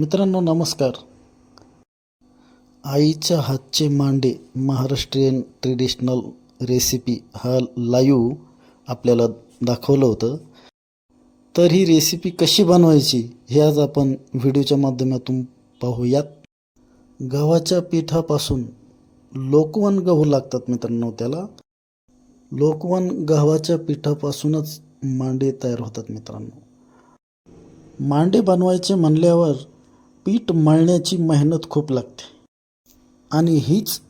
मित्रांनो नमस्कार. आईच्या हातचे मांडे महाराष्ट्रीयन ट्रेडिशनल रेसिपी हा लाईव्ह आपल्याला दाखवलं होतं. तर ही रेसिपी कशी बनवायची हे आज आपण व्हिडिओच्या माध्यमातून पाहूयात. गव्हाच्या पिठापासून लोकवन गहू लागतात मित्रांनो त्याला. लोकवन गव्हाच्या पिठापासूनच मांडे तयार होतात मित्रांनो. मांडे बनवायचे म्हणल्यावर पीठ मळण्याची मेहनत खूप लागते. आणि हीच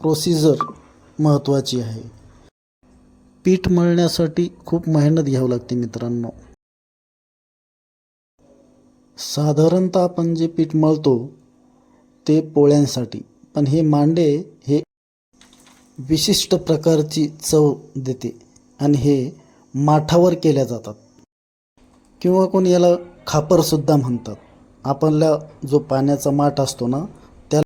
प्रोसिजर महत्त्वाची आहे. पीठ मळण्यासाठी खूप मेहनत घ्यावी लागते मित्रांनो. साधारणतः आपण जे पीठ मळतो ते पोळ्यांसाठी. पण हे मांडे हे विशिष्ट प्रकारची चव देते आणि हे माठावर केल्या जातात. किंवा कोणी याला खापरसुद्धा म्हणतात. आपल्याला जो पाण्याचा माठ असतो ना त्या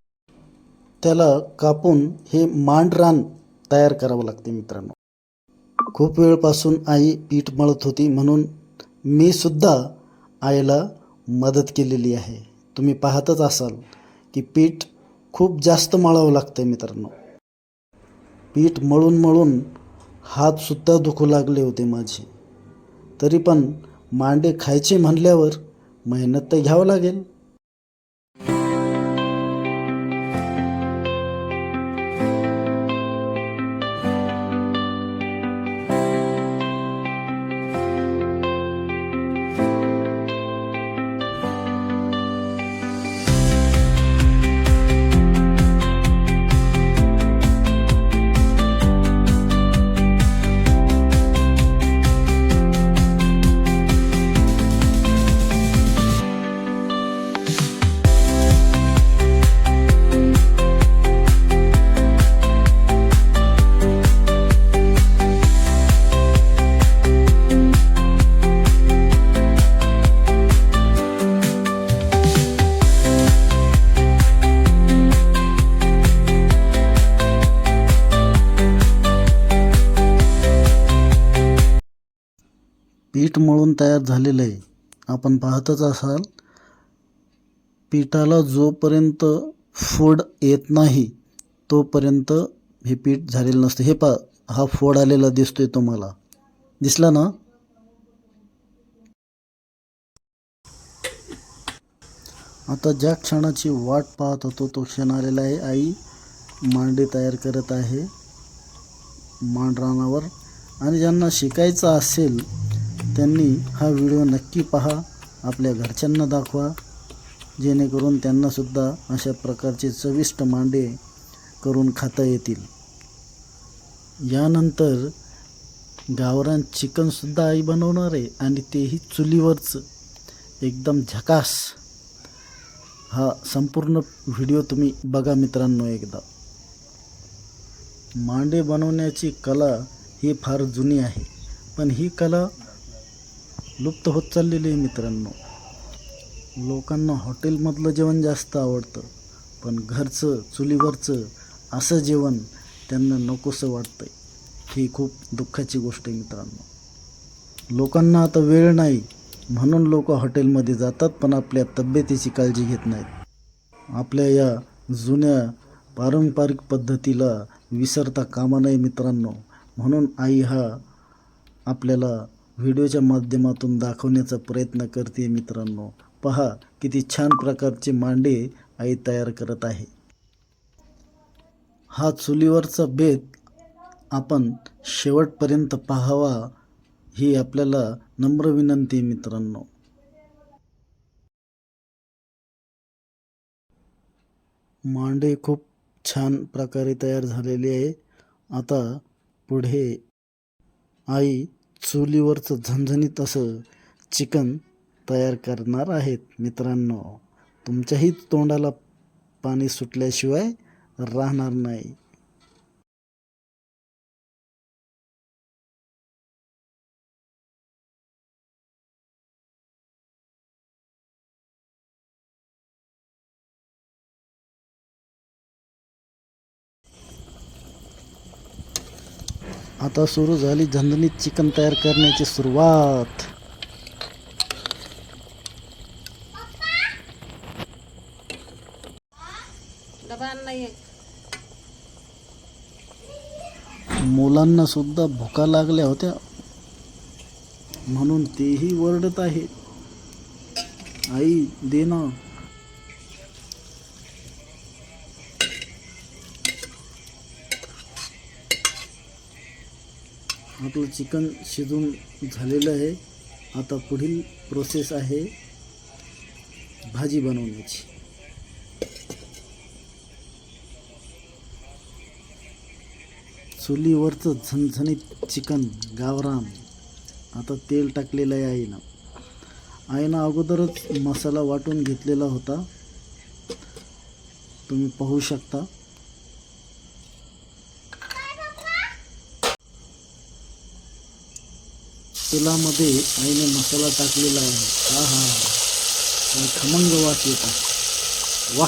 त्याला कापून हे मांडरान तयार करावं लागते मित्रांनो. खूप वेळपासून आई पीठ मळत होती म्हणून मी सुद्धा आईला मदत केलेली आहे. तुम्ही पाहतच असाल की पीठ खूप जास्त मळावं लागतं मित्रांनो. पीठ मळून मळून हातसुद्धा दुखू लागले होते माझे. तरी पण मांडे खायचे म्हणल्यावर मेहनत तर घ्यावं लागेल. पीठ मळून तयार झालेलं आहे. आपण पाहतच असाल पिठाला जोपर्यंत फोड येत नाही तोपर्यंत हे पीठ झालेलं नसतं. हे पा हा फोड आलेला दिसतोय तुम्हाला. दिसला ना? आता ज्या क्षणाची वाट पाहत होतो तो क्षण आलेला आहे. आई मांडे तयार करत आहे मांडरानावर. आणि ज्यांना शिकायचं असेल त्यांनी हा व्हिडिओ नक्की पहा आपल्या घरच्यांना दाखवा. जेणेकरून त्यांनासुद्धा अशा प्रकारचे चविष्ट मांडे करून खाता येतील. यानंतर गावरान चिकनसुद्धा आई बनवणार आहे आणि तेही चुलीवरचं. एकदम झकास. हा संपूर्ण व्हिडिओ तुम्ही बघा मित्रांनो एकदा. मांडे बनवण्याची कला ही फार जुनी आहे पण ही कला लुप्त होत चाललेली आहे मित्रांनो. लोकांना हॉटेलमधलं जेवण जास्त आवडतं पण घरचं चुलीवरचं असं जेवण त्यांना नकोसं वाटतं ही खूप दुःखाची गोष्ट आहे मित्रांनो. लोकांना आता वेळ नाही म्हणून लोक हॉटेलमध्ये जातात पण आपल्या तब्येतीची काळजी घेत नाहीत. आपल्या या जुन्या पारंपरिक पद्धतीला विसरता कामा नये मित्रांनो. म्हणून आई हा आपल्याला व्हिडिओच्या माध्यमातून दाखवण्याचा प्रयत्न करते मित्रांनो. पहा किती छान प्रकारचे मांडे आई तयार करत आहे. हा चुलीवरचा बेत आपण शेवटपर्यंत पाहावा ही आपल्याला नम्र विनंती आहे मित्रांनो. मांडे खूप छान प्रकारे तयार झालेले आहे. आता पुढे आई चुलीवरचं झणझणीत असं चिकन तयार करणार आहेत मित्रांनो. तुमच्याही तोंडाला पाणी सुटल्याशिवाय राहणार नाही. आता सुरू झाली झंझणीत चिकन तयार करण्याची सुरुवात. मुलांना सुद्धा भुका लागल्या होत्या. म्हणून तेही वरडत आहेत आई देणं आपलं चिकन शिजून झालेलं आहे. आता पुढील प्रोसेस आहे भाजी बनवण्याची. चुलीवरचं झणझणीत चिकन गावरान. आता तेल टाकलेलं आहे आईनं. आईनं अगोदरच मसाला वाटून घेतलेला होता. तुम्ही पाहू शकता. तेलामध्ये आईने मसाला टाकलेला आहे. हा हा खमंग वास येतो. वा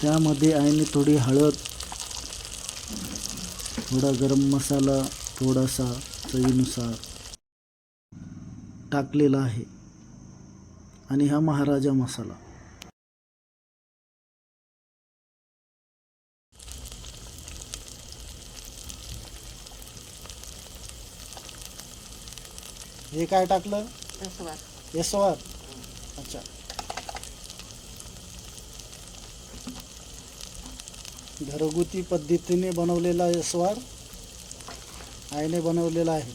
त्यामध्ये आईने थोडी हळद थोडा गरम मसाला थोडासा चवीनुसार टाकलेला आहे. आणि हा महाराजा मसाला. हे काय टाकलं? येसवार अच्छा. घरगुती पद्धतीने बनवलेला स्वार आईने बनवलेला आहे.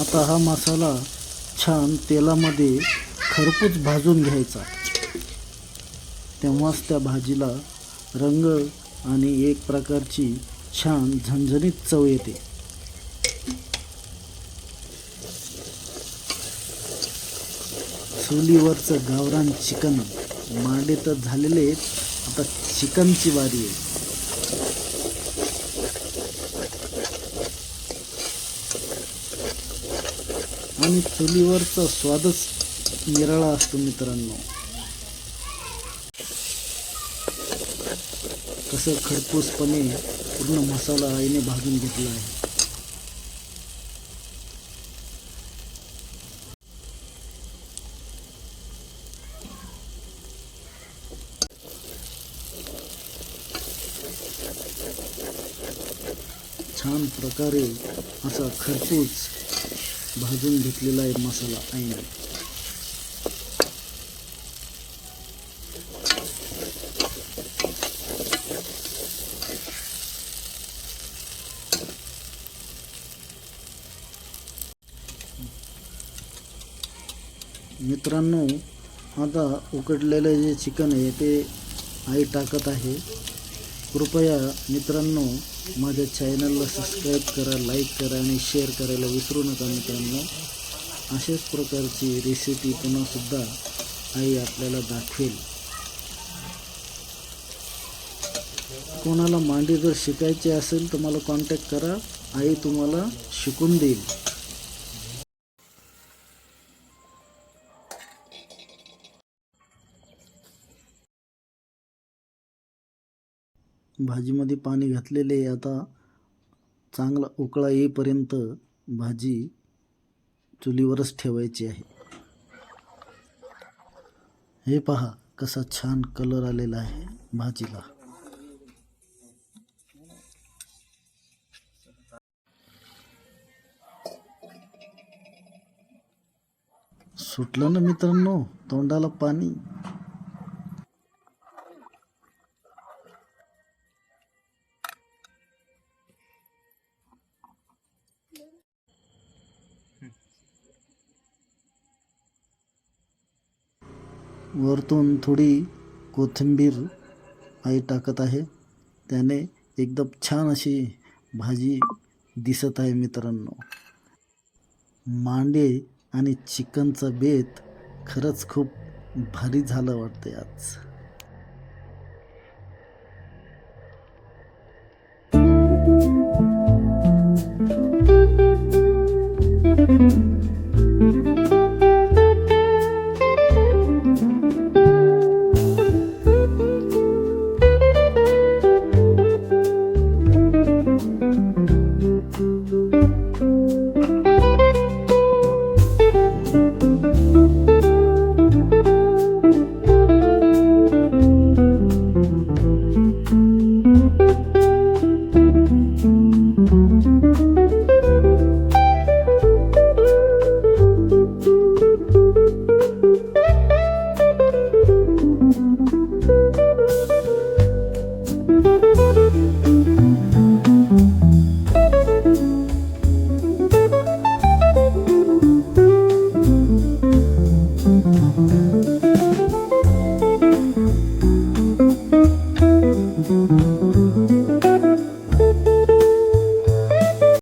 आता हा मसाला छान तेलामध्ये खरपूस भाजून घ्यायचा. तेव्हाच त्या भाजीला रंग आणि एक प्रकारची छान झणझणीत चव येते. चुलीवरचं गावरान चिकन मांडे तर झालेले आहेत. आता चिकनची वारी आहे. आणि चुलीवरचा स्वादच निराळा असतो मित्रांनो. कसं खडपूसपणे पूर्ण मसाला आईने भाजून घेतला आहे छान प्रकारे असा खरपूस भाजून घेतलेला आहे मसाला आईने. मित्रांनो आता उकडलेलं जे चिकन आहे ते आई टाकत आहे. कृपया मित्रांनो माझ्या चॅनलला सबस्क्राईब करा लाईक करा आणि शेअर करायला विसरू नका मित्रांनो. अशाच प्रकारची रेसिपी पुन्हासुद्धा आई आपल्याला दाखवेल. कोणाला मांडी जर शिकायची असेल तर मला कॉन्टॅक्ट करा. आई तुम्हाला शिकून देईल. भाजीमध्ये पाणी घातलेले आहे. आता चांगला उकळा येईपर्यंत भाजी चुलीवरच ठेवायची आहे. हे पहा कसा छान कलर आलेला आहे भाजीला. सुटलं ना मित्रांनो? तोंडाला पाणी? वरतून थोडी कोथिंबीर आई टाकत आहे. त्याने एकदम छान अशी भाजी दिसत आहे मित्रांनो. मांडे आणि चिकनचा बेत खरंच खूप भारी झालं वाटते आज.